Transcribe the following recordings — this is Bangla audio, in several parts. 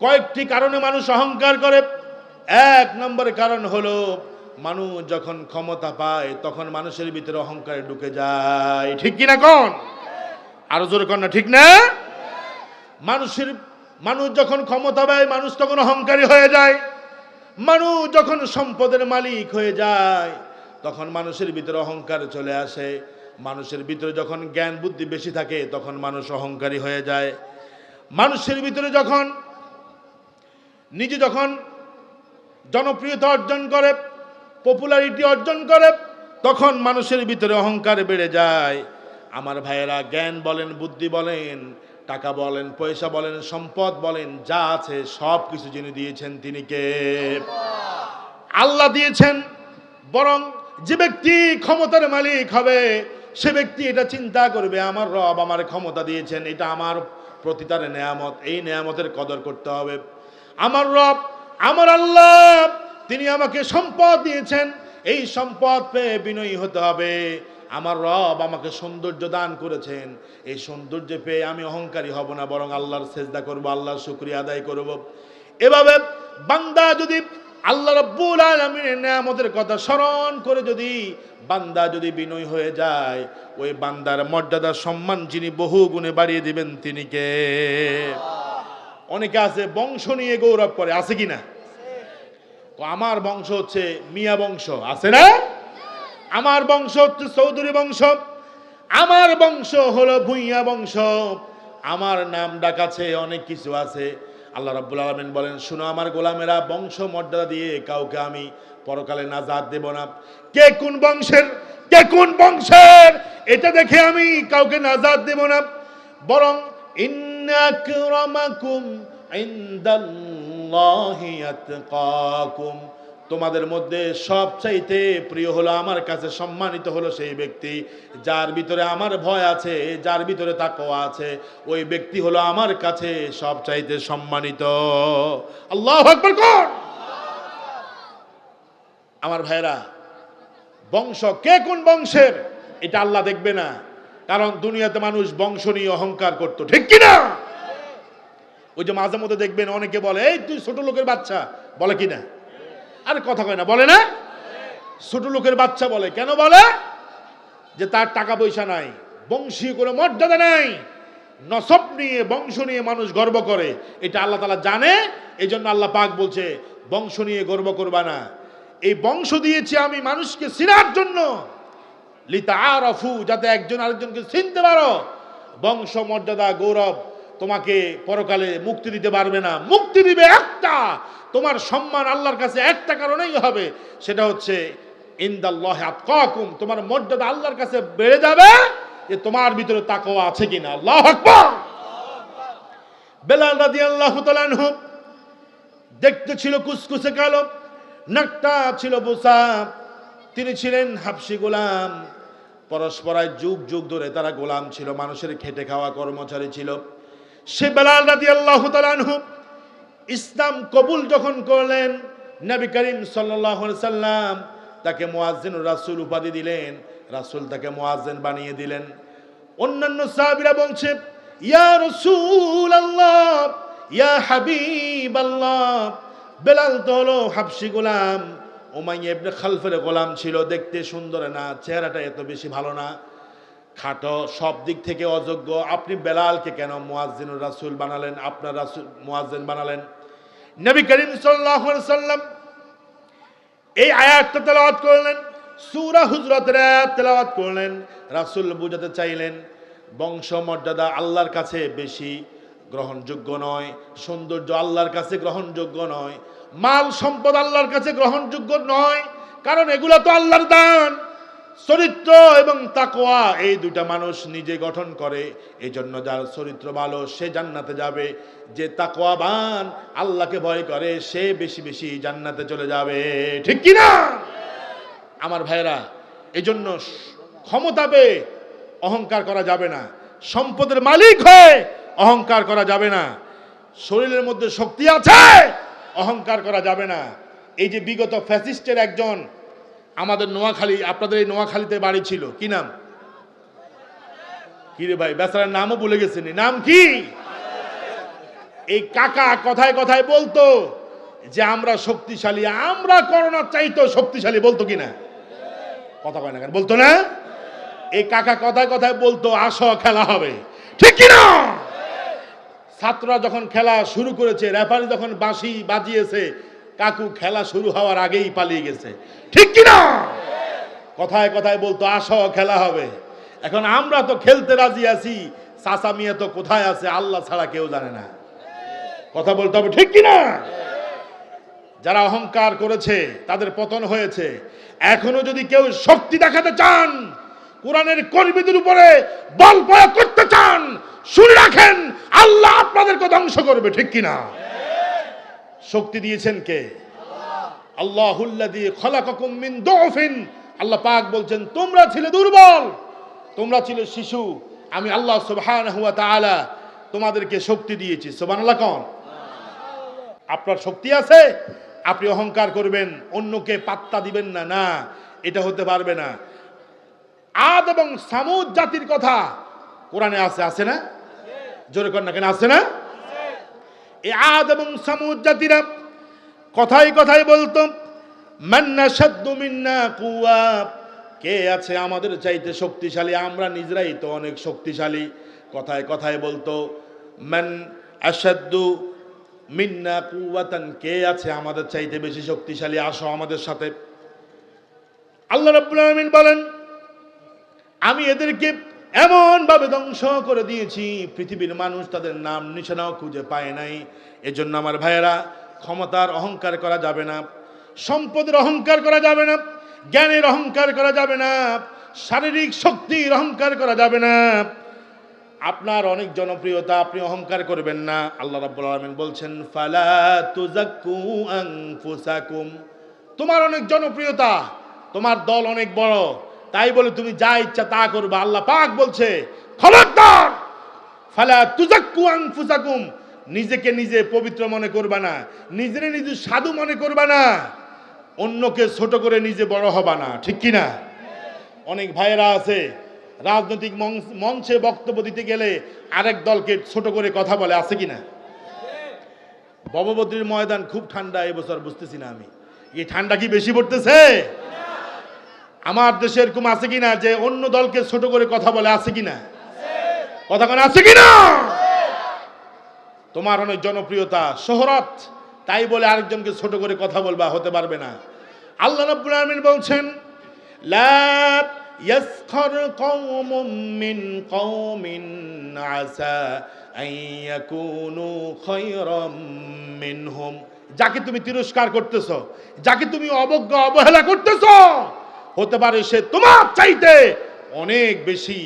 কয়েকটি কারণে মানুষ অহংকার করে। এক নম্বরের কারণ হলো, মানুষ যখন ক্ষমতা পায়, তখন মানুষের ভিতরে অহংকারে ঢুকে যায়। ঠিক কিনা কোন? আরও জোরে কর না, ঠিক না? মানুষের, মানুষ যখন ক্ষমতা পায়, মানুষ তখন অহংকারী হয়ে যায়। মানুষ যখন সম্পদের মালিক হয়ে যায়, তখন মানুষের ভিতরে অহংকার চলে আসে। মানুষের ভিতরে যখন জ্ঞান বুদ্ধি বেশি থাকে, তখন মানুষ অহংকারী হয়ে যায়। মানুষের ভিতরে যখন নিজে যখন জনপ্রিয়তা অর্জন করে পপুলারিটি অর্জন করে, তখন মানুষের ভিতরে অহংকার বেড়ে যায়। আমার ভাইয়েরা জ্ঞান বলেন, বুদ্ধি বলেন, টাকা বলেন, পয়সা বলেন, সম্পদ বলেন, যা আছে সব কিছু যিনি দিয়েছেন তিনি কে? আল্লাহ দিয়েছেন, বরং যে ব্যক্তি ক্ষমতার মালিক হবে, সে ব্যক্তি এটা চিন্তা করবে, আমার রব আমার ক্ষমতা দিয়েছেন, এটা আমার প্রতি তার নেয়ামত, এই নেয়ামতের কদর করতে হবে। আমার রব, আমার আল্লাহ, তিনি আমাকে সম্পদ দিয়েছেন। এই সম্পদ পেয়ে বিনয়ী হতে হবে। আমার রব আমাকে সৌন্দর্য দান করেছেন। এই সৌন্দর্য পেয়ে আমি অহংকারী হব না, বরং আল্লাহর সেজদা করব, আল্লাহর শুক্রিয়া আদায় করব। এভাবে বান্দা যদি আল্লাহ রব্বুল আলমিনের নেয়ামতের কথা স্মরণ করে যদি বান্দা যদি বিনয় হয়ে যায়, ওই বান্দার মর্যাদা সম্মান যিনি বহু গুণে বাড়িয়ে দিবেন, তিনি কে? অনেকে আছে, বংশ নিয়ে গৌরব করে, আছে কি না? আমার বংশ হচ্ছে মিয়া বংশ, আছে না? আমার বংশ হচ্ছে চৌধুরী বংশ, আমার বংশ হলো ভুইয়া বংশ। আমার নাম ডাকাছে অনেক কিছু আছে। আল্লাহ রাব্বুল আলামিন বলেন, শুনো আমার গোলামেরা, বংশ মর্যাদা দিয়ে কাউকে আমি পরকালে নাজাত দেব না। কে কোন বংশের, কে কোন বংশের, এটা দেখে আমি কাউকে নাজাত দেব না। বরং ইন্নাকরামাকুম ইনদাল্লাহি তোমাদের মধ্যে সবচাইতে প্রিয় হলো, আমার কাছে সম্মানিত হলো সেই ব্যক্তি, যার ভিতরে আমার ভয় আছে, যার ভিতরে তাকওয়া আছে। ওই ব্যক্তি হলো আমার কাছে সবচাইতে সম্মানিত। আল্লাহ আকবার আমার ভাইরা বংশ কে কোন বংশের? এটা আল্লাহ দেখবে না। কারণ দুনিয়াতে মানুষ বংশ নিয়ে অহংকার করতো। ঠিক কি না ওই যে মাঝে মধ্যে দেখবেন অনেকে বলে, এই তুই ছোট লোকের বাচ্চা। বলে কি না? আরে কথা কয় না, বলে না? ছোট লোকের বাচ্চা বলে। কেন বলে? যে তার টাকা পয়সা নাই, বংশীয় কোনো মর্যাদা নাই, নসব নিয়ে, বংশ নিয়ে মানুষ গর্ব করে। এটা আল্লাহ তালা জানে এই জন্য আল্লাহ পাক বলছে, বংশ নিয়ে গর্ব করবা না। এই বংশ দিয়েছি আমি মানুষকে চিনার জন্য। লিতা আরফু যাতে একজন আরেকজনকে চিনতে পারো। বংশ মর্যাদা গৌরব তোমাকে পরকালে মুক্তি দিতে পারবে না। মুক্তি দিবে একটা। তোমার সম্মান আল্লাহর কাছে একটা কারণেই হবে। সেটা হচ্ছে, ইন্দাল্লাহ আতকাকুম, তোমার মর্যাদা আল্লাহর কাছে বেড়ে যাবে যে তোমার ভিতরে তাকওয়া আছে কিনা। আল্লাহ আকবার। বেলাল রাদিয়াল্লাহু তাআলা আনহু দেখতে ছিল কুসকুসে কালো, নাকটা ছিল বোসা। তিনি ছিলেন হাফসি গোলাম। পরস্পরায় যুগ যুগ ধরে তারা গোলাম ছিল, মানুষের খেটে খাওয়া কর্মচারী ছিল। সে বেলাল রাদি আল্লাহ ইসলাম কবুল যখন করলেন, নবী করিম সাল্লাম তাকে মোয়াজ্জিন রাসুল উপাধি দিলেন, রাসুল তাকে মোয়াজ্জেন বানিয়ে দিলেন। অন্যান্য সাহাবিরা বলছে, ইয়া রসুল আল্লাহ ইয়া হাবিব আল্লাহ বেলাল তো হলো হাবসি গোলাম। ওমাইয়া ইবনে খালফের গোলাম ছিল, দেখতে সুন্দর না, চেহারাটা এত বেশি ভালো না। খাটো, সব দিক থেকে অযোগ্য। আপনি বেলালকে কেন মুয়াজ্জিনুর রাসূল বানালেন? আপনার রাসুল, মুয়াজ্জিন বানালেন। নবী করিম আলাইহি সাল্লাম এই আয়াতটা তেলাওয়াত করলেন, সূরা হুজরাতের আয়াত তেলাওয়াত করলেন, রাসূল বুঝাতে চাইলেন বংশ মর্যাদা আল্লাহর কাছে বেশি গ্রহণযোগ্য নয়, সৌন্দর্য আল্লাহর কাছে গ্রহণযোগ্য নয় মাল সম্পদ আল্লাহর কাছে গ্রহণযোগ্য নয়, কারণ এগুলো তো আল্লাহর দান। চরিত্র এবং তাকোয়া এই দুটা মানুষ নিজে গঠন করে এই জন্য যার চরিত্র ভালো, সে জান্নাতে যাবে। যে তাকোয়াবান আল্লাহকে ভয় করে, সে বেশি বেশি জান্নাতে চলে যাবে। ঠিক কি না আমার ভাইরা এই জন্য ক্ষমতা পেয়ে অহংকার করা যাবে না। সম্পদের মালিক হয়ে অহংকার করা যাবে না। শরীরের মধ্যে শক্তি আছে অহংকার করা যাবে না। এই যে বিগত ফ্যাসিস্টের একজন, আমাদের নোয়াখালী, আপনাদের এই নোয়াখালীতে বাড়ি ছিল। কি নাম? কি রে ভাই, বেচারার নামও ভুলে গেছেন। নাম কি? এই কাকা কথায় কথায় বলতো যে, আমরা শক্তিশালী, আমরা করোনার চাইতো শক্তিশালী বলতো কিনা কথা কয় না কেন? বলতো না? এই কাকা কথায় কথায় বলতো, আসো, খেলা হবে। ঠিক কিনা ছাত্ররা যখন খেলা শুরু করেছে, রেফারি যখন বাঁশি বাজিয়েছে, কাকু খেলা শুরু হওয়ার আগেই পালিয়ে গেছে। ঠিক কিনা? কথায় কথায় বলতো, আসো, খেলা হবে। এখন আমরা তো খেলতে রাজি আছি চাচা মিয়া তো কোথায় আছে, আল্লাহ ছাড়া কেউ জানে না। কথা বলতে হবে, ঠিক কিনা? যারা অহংকার করেছে, তাদের পতন হয়েছে। এখনও যদি কেউ শক্তি দেখাতে চান, কোরআনের কর্মীদের উপরে বল প্রয়োগ করতে চান, শুনে রাখেন আল্লাহ আপনাদেরকে ধ্বংস করবে, ঠিক কিনা? শক্তি দিয়েছেন কে? দুফিন। আল্লাহ পাক বলছেন, তোমরা ছিলে দুর্বল, তোমরা ছিলে শিশু। আমি আল্লাহ সুবহানাহু ওয়া তাআলা তোমাদেরকে শক্তি দিয়েছি। সুবহানাল্লাহ কোন। আপনার শক্তি আছে? আপনি অহংকার করবেন, অন্যকে পাত্তা দিবেন না। না, এটা হতে পারবে না। আদ এবং সামুদ জাতির কথা কোরআনে আছে আছে না? জোরে কর না, কেন আছে না? এ আদ এবং সামুদ জাতিরা কথাই কথাই বলতো মান্না সাদ্দু মিন্না কুয়া কে আছে আমাদের চাইতে শক্তিশালী? আমরা নিজেরাই তো অনেক শক্তিশালী। কথায় কথায় বলতো, মান আসাদ্দু মিন্না কুয়াতান কে আছে আমাদের চাইতে বেশি শক্তিশালী? আসো আমাদের সাথে। আল্লাহ রাব্বুল আলামিন বলেন, আমি এদেরকে এমন ভাবে ধ্বংস করে দিয়েছি। পৃথিবীর মানুষ তাদের নাম নিশানাও খুঁজে পায় নাই। এজন্য আমার ভাইয়েরা, ক্ষমতার অহংকার করা যাবে না, সম্পদের অহংকার করা যাবে না, জ্ঞানের অহংকার করা যাবে না, শারীরিক শক্তির অহংকার করা যাবে না। আপনার অনেক জনপ্রিয়তা আপনি অহংকার করবেন না। আল্লাহ রাব্বুল আলামিন বলছেন, ফালা তুজাক্কু আনফুসাকুম। তোমার অনেক জনপ্রিয়তা, তোমার দল অনেক বড়। তাই বলে তুমি যা ইচ্ছা তা করবে। আল্লাহ পাক বলছে, খবরদার! ফালা তুজাক্কু আনফুসাকুম। নিজেকে নিজে পবিত্র মনে করবা না, নিজেরে নিজে সাধু মনে করবা না, অন্যকে ছোট করে নিজে বড় হবা না, ঠিক কি না? অনেক ভাইয়েরা আছে, রাজনৈতিক মঞ্চ- বক্তব্য দিতে গেলে আরেক দলকে ছোট করে কথা বলে, আছে কি না? বববদ্রীর ময়দান খুব ঠান্ডা এবছর বুঝতেছি না আমি। এই ঠান্ডা কি বেশি পড়তেছে? আমার দেশে এরকম আছে কিনা যে অন্য দলকে ছোট করে কথা বলে আছে কিনা? কথা কোন, আছে কিনা? তোমার অনেক জনপ্রিয়তা, শহরত, তাই বলে আরেকজনকে ছোট করে কথা বলবা, হতে পারবে না। আল্লাহ রাব্বুল আলামিন বলছেন, লা ইয়াসখর কওমুম মিন কওমিন আসা আন ইয়াকুনু খায়রাম মিনহুম। যাকে তুমি তিরস্কার করতেছো, যাকে তুমি অবজ্ঞা, অবহেলা করতেছো হতে পারে সে তোমার চাইতে অনেক বেশি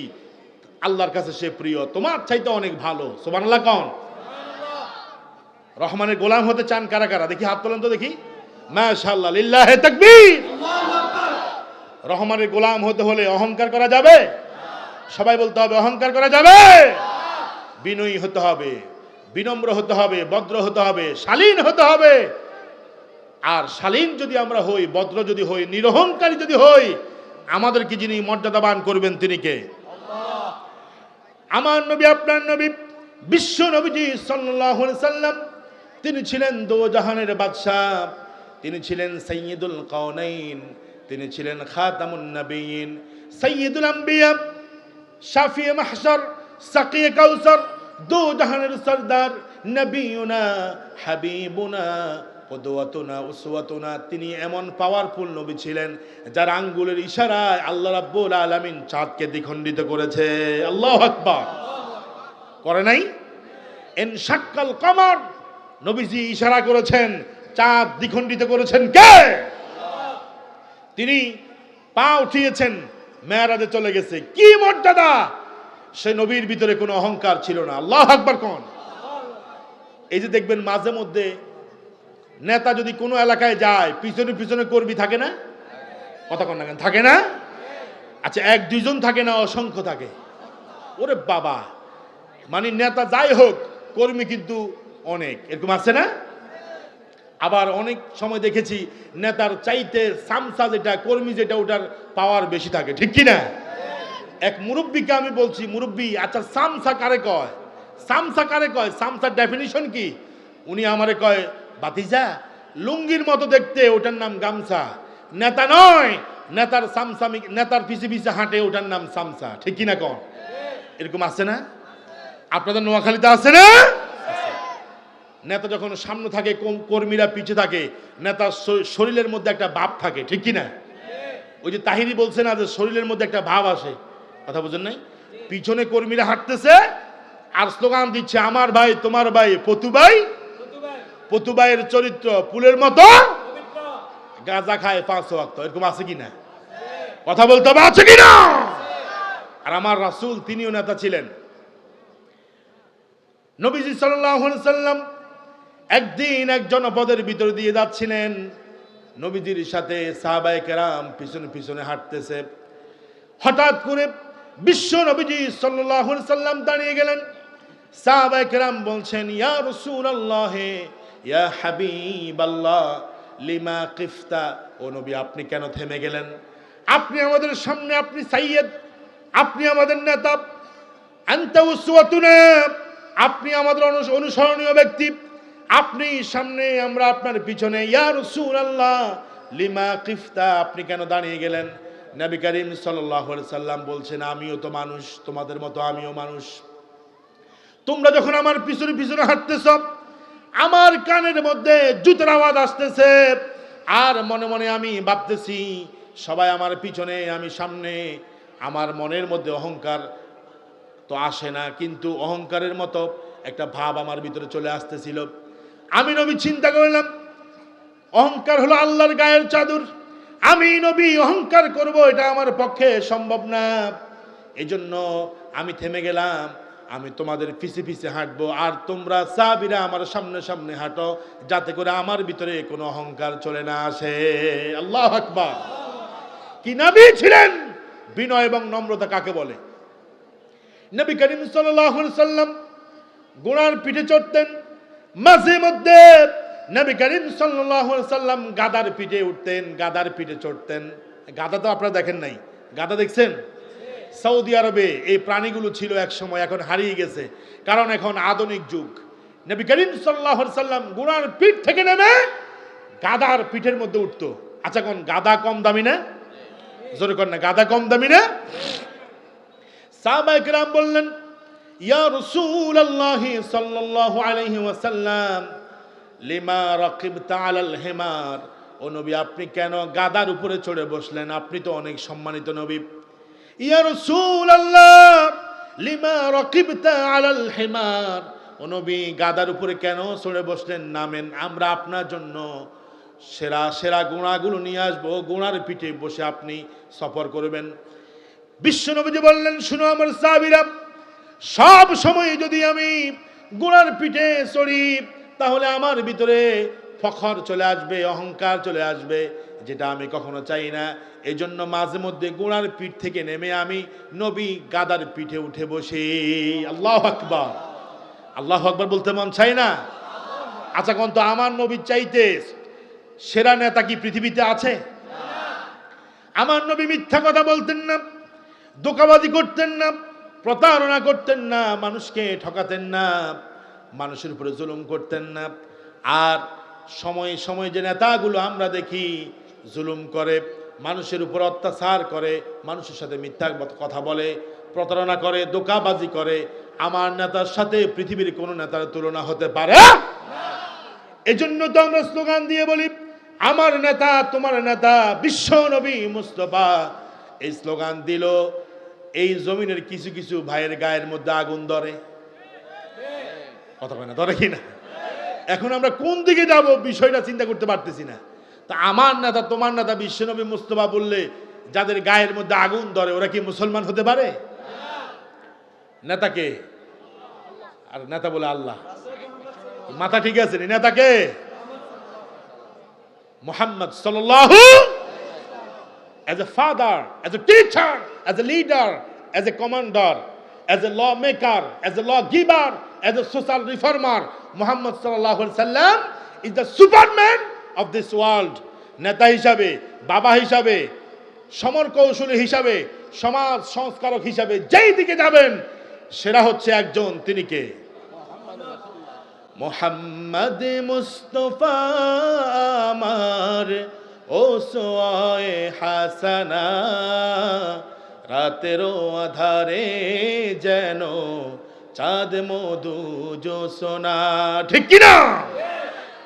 আল্লাহর কাছে সে প্রিয়, তোমার চাইতে অনেক ভালো। সুবহানাল্লাহ কোন। রহমানের গোলাম হতে চান কারা কারা? দেখি, হাত তোলেন তো দেখি। তাকবীর। রহমানের গোলাম হতে হলে অহংকার করা যাবে? সবাই বলতে হবে, অহংকার করা যাবে? বিনয়ী হতে হবে, বিনম্র হতে হবে, ভদ্র হতে হবে, শালীন হতে হবে। আর শালীন যদি আমরা হই, ভদ্র যদি হই, নিরহংকারী যদি হই, আমাদেরকে যিনি মর্যাদাবান করবেন তিনি কে? আমার নবী, আপনার নবী, বিশ্ব নবীজি সাল্লাম, তিনি ছিলেন দো জাহানের বাদশাহ, তিনি ছিলেন সৈয়দুল কাউনাইন তিনি ছিলেন খাতামুন নবীন সৈয়দুল আম্বিয়া, শাফিয়ে মাহশর, সাকিয়ে কাউসার দো জাহানের সরদার, নবীনা, হাবিবুনা উসওয়াতুনা, তিনি এমন পাওয়ারফুল নবী ছিলেন যার আঙ্গুলের ইশারায় আল্লাহ রাব্বুল আলামিন চাঁদকে দ্বিখণ্ডিত করেছে। আল্লাহু আকবার। করে নাই? এন শাক্কাল কমর। নবীজি ইশারা করেছেন, চাঁদ দ্বিখণ্ডিত করেছেন কে? তিনি পা উঠিয়েছেন, মেয়ারাজে চলে গেছে। কি মর্যাদা? সে নবীর ভিতরে কোনো অহংকার ছিল না। আল্লাহ আকবার কোন? এই যে দেখবেন মাঝে মধ্যে নেতা যদি কোনো এলাকায় যায়, পিছনে পিছনে কর্মী থাকে না? কথা কন না কেন? থাকে না? আচ্ছা এক দুইজন থাকে না, অসংখ্য থাকে। ওরে বাবা। মানে নেতা যাই হোক, কর্মী কিন্তু অনেক। এরকম আছে না? আবার অনেক সময় দেখেছি, নেতার চাইতে সামসা যেটা, কর্মী যেটা, ওটার পাওয়ার বেশি থাকে। ঠিক কি না? এক মুরব্বীকে আমি বলছি, মুরব্বী আচ্ছা সামসা কারে কয়? সামসা কারে কয়? সামসার ডেফিনিশন কি? উনি আমারে কয় বাতিজা লুঙ্গির মতো দেখতে, ওটার নাম গামছা। নেতা নয়, নেতার সামসামি, নেতার পিছে পিছে হাঁটে, ওটার নাম সামসা। ঠিক কিনা কন? এরকম আছে না? আপনাদের নোয়াখালীতে আছে না? নেতা যখন সামনে থাকে কর্মীরা পিছে থাকে, নেতার শরীরের মধ্যে একটা ভাব থাকে, ঠিক কি না ওই যে তাহিরি বলছে না যে শরীরের মধ্যে একটা ভাব আসে? কথা বুঝেন নাই? পিছনে কর্মীরা হাঁটতেছে, আর স্লোগান দিচ্ছে, আমার ভাই, তোমার ভাই, পতু ভাই পতু ভাইয়ের চরিত্র পুলের মতো। গাঁজা খায় পাঁচ ওয়াক্ত, এরকম আছে কি না কথা বলতে হবে, আছে কি না আর আমার রাসূল, তিনিও নেতা ছিলেন। নবীজি সাল্লাম একদিন এক জনপদের ভিতর দিয়ে যাচ্ছিলেন। নবীজির সাথে সাহাবায়ে কেরাম পিছনে পিছনে হাঁটতেছে। হঠাৎ করে বিশ্ব নবীজি সাল্লাল্লাহু সাল্লাম দাঁড়িয়ে গেলেন। সাহাবায়ে কেরাম বলছেন, ইয়া রাসূলুল্লাহ ইয়া হাবিবাল্লাহ, লিমা কিফতা? ও নবী, আপনি কেন থেমে গেলেন? আপনি আমাদের সামনে, আপনি সাইয়্যেদ, আপনি আমাদের নেতা, আনতা উসওয়াতুনা, আপনি আমাদের অনুস- অনুসরণীয় ব্যক্তি, আপনি সামনে আমরা আপনার পিছনে, ইয়া রাসূলুল্লাহ, লিমা কিফতা, আপনি কেন দাঁড়িয়ে গেলেন? নবী করিম সাল্লাল্লাহু আলাইহি সাল্লাম বলছেন, আমিও তো মানুষ, তোমাদের মতো আমিও মানুষ। তোমরা যখন আমার পিছনে পিছনে হাঁটতেছ আমার কানের মধ্যে জুতোর আওয়াজ আসতেছে। আর মনে মনে আমি ভাবতেছি, সবাই আমার পিছনে, আমি সামনে। আমার মনের মধ্যে অহংকার তো আসে না, কিন্তু অহংকারের মতো একটা ভাব আমার ভিতরে চলে আসতেছিল। আমি নবী চিন্তা করলাম, অহংকার হলো আল্লাহর গায়ের চাদর। আমি নবী, অহংকার করব, এটা আমার পক্ষে সম্ভব না। এজন্য আমি থেমে গেলাম আমি তোমাদের পিছে পিছে হাঁটবো, আর তোমরা সাবিরা আমার সামনে সামনে হাঁটো, যাতে করে আমার ভিতরে কোনো অহংকার চলে না আসে। আল্লাহ আকবার। কি নবী ছিলেন? বিনয় এবং নম্রতা কাকে বলে? নবী করিম সাল্লাম গোড়ার পিঠে চড়তেন, মাঝে মধ্যে নবী করিম সাল্লাম গাদার পিঠে উঠতেন, গাদার পিঠে চড়তেন। গাদা তো আপনারা দেখেন নাই। গাদা দেখছেন? সৌদি আরবে এই প্রাণীগুলো ছিল এক সময়, এখন হারিয়ে গেছে। কারণ এখন আধুনিক যুগ। নবী করিম আলাইহি সাল্লাম ঘোড়ার পিঠ থেকে নেমে গাদার পিঠের মধ্যে উঠতো। আচ্ছা কোন, গাদা কম দামি না? জোরে কর না, গাদা কম দামি না? সাহাবা একরাম বললেন, ইয়া রাসূলুল্লাহ সাল্লাল্লাহু আলাইহি ওয়াসাল্লাম, লিমা রাকিবতা আলাল হিমার? ও নবী, আপনি কেন গাদার উপরে চড়ে বসলেন? আপনি তো অনেক সম্মানিত নবী। ইয়া রাসূলুল্লাহ, লিমা রাকিবতা আলাল হিমার। ও গাদার উপরে কেন চড়ে বসলেন? নামেন আমরা আপনার জন্য সেরা সেরা গুণাগুলো নিয়ে আসব। গুণার পিঠে বসে আপনি সফর করবেন। বিশ্বনবীজি বললেন, শুনো আমার সাবিরা সব সময় যদি আমি গুণার পিঠে চড়ি, তাহলে আমার ভিতরে ফখর চলে আসবে, অহংকার চলে আসবে, যেটা আমি কখনো চাই না। এই জন্য মাঝে মধ্যে গুণার পিঠ থেকে নেমে আমি নবী গাদার পিঠে উঠে বসে। আল্লাহ আকবার। আল্লাহ আকবার বলতে মন চাই না? আচ্ছা কোন তো আমার নবীর চাইতে সেরা নেতা কি পৃথিবীতে আছে? আমার নবী মিথ্যা কথা বলতেন না দোকাবাজি করতেন না, প্রতারণা করতেন না, মানুষকে ঠকাতেন না, মানুষের উপরে জুলুম করতেন না। আর সময় সময়ে যে নেতাগুলো আমরা দেখি জুলুম করে, মানুষের উপর অত্যাচার করে, মানুষের সাথে মিথ্যা কথা বলে, প্রতারণা করে দোকাবাজি করে, আমার নেতার সাথে পৃথিবীর কোনো নেতার তুলনা হতে পারে? এজন্য তো আমরা স্লোগান দিয়ে বলি, আমার নেতা, তোমার নেতা, বিশ্ব নবী মুস্তফা। এই স্লোগান দিল, এই জমিনের কিছু কিছু ভাইয়ের গায়ের মধ্যে আগুন ধরে। কথা বলে না, ধরে কি না? এখন আমরা কোন দিকে যাব বিষয়টা চিন্তা করতে পারতেছি না। তা আমার নেতা তোমার নেতা বিশ্বনবী মুস্তফা বললে যাদের গায়ের মধ্যে আগুন ধরে ওরা কি মুসলমান হতে পারে? নেতাকে? আর নেতা বলে আল্লাহ। মাথা ঠিক আছে নেতাকে? মোহাম্মদ সাল্লাল্লাহু as a father, as a teacher, as a leader, as a commander, as a lawmaker, as a lawgiver, as a social reformer, Muhammad sallallahu alaihi wasallam is the superman of this world. নেতা হিসাবে বাবা হিসাবে সমর কৌশলী হিসাবে সমাজ সংস্কারক হিসাবে যেই দিকে যাবেন সেরা হচ্ছে একজন তিনি কে মোহাম্মদ মুস্তফা আমার ও সোয়ে হাসানা রাতেরও আধারে যেন চাঁদ মধু সোনা ঠিক কিনা?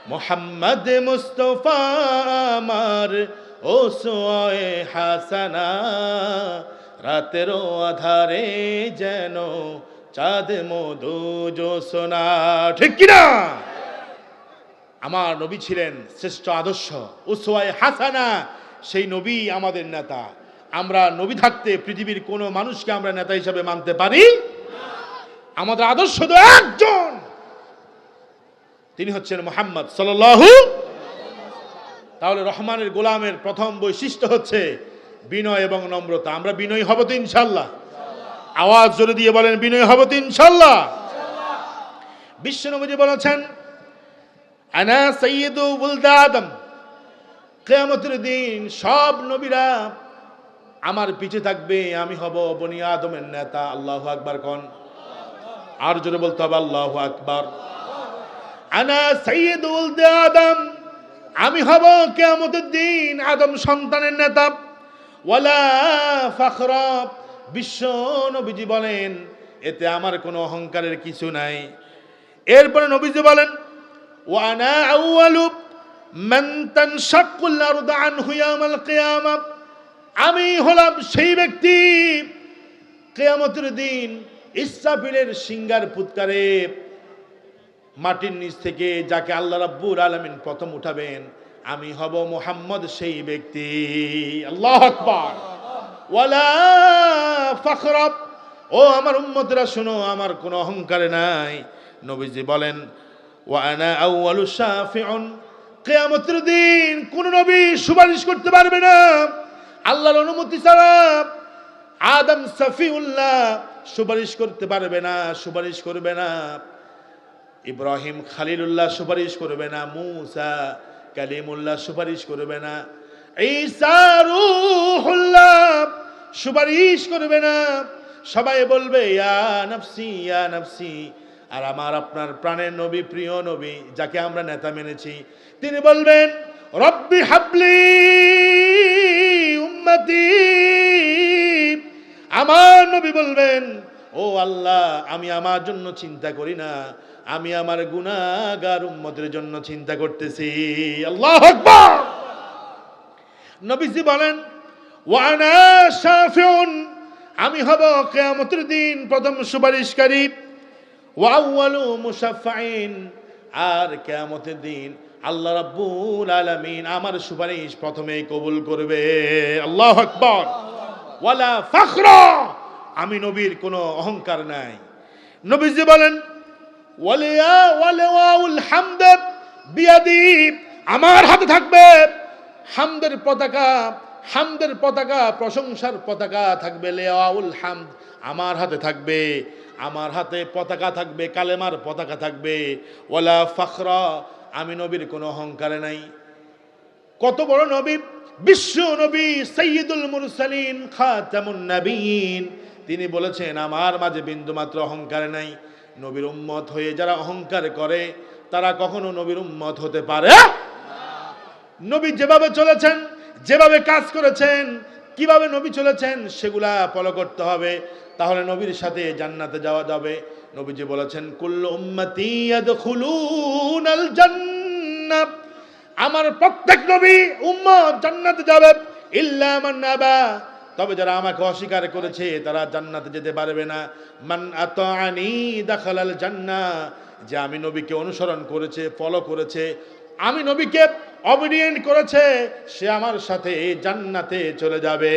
মোহাম্মদ মুস্তফা আমার ও সোয়ে হাসানা। রাতেরও আধারে যেন চাঁদ মধু সোনা ঠিক কিনা? আমার নবী ছিলেন শ্রেষ্ঠ আদর্শ উসওয়ায়ে হাসানা। সেই নবী আমাদের নেতা। আমরা নবী থাকতে পৃথিবীর কোনো মানুষকে আমরা নেতা হিসাবে মানতে পারি? আমাদের আদর্শ তো একজন। তিনি হচ্ছেন মোহাম্মদ সাল্লাল্লাহু তাহলে রহমানের গোলামের প্রথম বৈশিষ্ট্য হচ্ছে বিনয় এবং নম্রতা। আমরা বিনয় হব তো ইনশাল্লাহ। আওয়াজ জোরে দিয়ে বলেন, বিনয় হব তো ইনশাল্লাহ। বিশ্বনবী বলেছেন, আনা সৈয়দু বুলদা কেয়ামতের দিন সব নবীরা আমার পিছে থাকবে, আমি হব বনি আদমের নেতা। আল্লাহ আকবার কন। আর জোরে বলতে হবে, আল্লাহ আকবার। আনা সৈয়দু বুলদা আদম, আমি হব কেয়ামতের আদম সন্তানের নেতা। ওয়ালা ফখরা, বিশ্ব নবীজি বলেন, এতে আমার কোনো অহংকারের কিছু নাই। এরপরে নবীজি বলেন ওয়ানা আউয়ালু মান তানশাক্কুল আরদু আনহু ইয়াউমাল আমি হলাম সেই ব্যক্তি কিয়ামতের দিন ইসরাফিলের সিঙ্গার ফুৎকারে মাটির নিচ থেকে যাকে আল্লাহ রাব্বুল আলামিন প্রথম উঠাবেন, আমি হব মোহাম্মদ সেই ব্যক্তি। আল্লাহ আকবার। ওয়ালা ও আমার উম্মতরা, শোনো, আমার কোনো অহংকারে নাই। নবীজি বলেন ওয়ানা দিন কোন নবী সুপারিশ করতে পারবে না। আল্লাহর অনুমতি ছাড়া আদম সফিউল্লাহ সুপারিশ করতে পারবে না, সুপারিশ করবে না। ইব্রাহিম খালিলুল্লাহ সুপারিশ করবে না, মুসা কালিমুল্লাহ সুপারিশ করবে না সুপারিশ করবে না। সবাই বলবে, ইয়া ইয়া আর আমার আপনার প্রাণের নবী, প্রিয় নবী, যাকে আমরা নেতা মেনেছি, তিনি বলবেন, রব্বি হাবলি উম্মতি আমার নবী বলবেন, ও আল্লাহ, আমি আমার জন্য চিন্তা করি না। আমি আমার গুনাহগার উম্মতের জন্য চিন্তা করতেছি। আল্লাহ নবীজি বলেন ওয়ানা শাফিউন, আমি হব কেয়ামতের দিন প্রথম সুপারিশকারী। ওয়াউয়ালু মুশাফফাইন, আর কিয়ামতের দিন আল্লাহ রাব্বুল আলামিন আমার সুপারিশ প্রথমেই কবুল করবে। আল্লাহ আকবার। ওয়ালা ফখরা। আমি নবীর কোনো অহংকার নাই। নবীজি বলেন, ওয়ালিয়া ওয়ালিওয়াউল হামদ বিয়াদি। আমার হাতে থাকবে হামদের পতাকা হামদের পতাকা, প্রশংসার পতাকা থাকবে লেওয়াউল হামদ। আমার হাতে থাকবে, আমার হাতে পতাকা থাকবে, কালেমার পতাকা থাকবে। ওয়ালা ফখরা, আমি নবীর কোনো অহংকারে নাই। কত বড় নবী বিশ্ব নবী সৈয়দুল মুরসালিন খাতামুন নবীন। তিনি বলেছেন, আমার মাঝে বিন্দুমাত্র অহংকার নাই। নবীর উম্মত হয়ে যারা অহংকার করে, তারা কখনো নবীর উম্মত হতে পারে নবী যেভাবে চলেছেন, যেভাবে কাজ করেছেন, কীভাবে নবী চলেছেন, সেগুলা ফলো করতে হবে। তাহলে নবীর সাথে জান্নাতে যাওয়া যাবে। নবীজি বলেছেন, কুল্লু উম্মতি আমার প্রত্যেক নবী উম্মত জান্নাতে যাবে ইল্লা মান তবে যারা আমাকে অস্বীকার করেছে, তারা জান্নাতে যেতে পারবে না। মান আতাআনি দাখালাল জান্নাহ যে আমি নবীকে অনুসরণ করেছে ফলো করেছে, আমি নবীকে অবিডিয়েন্ট করেছে, সে আমার সাথে জান্নাতে চলে যাবে।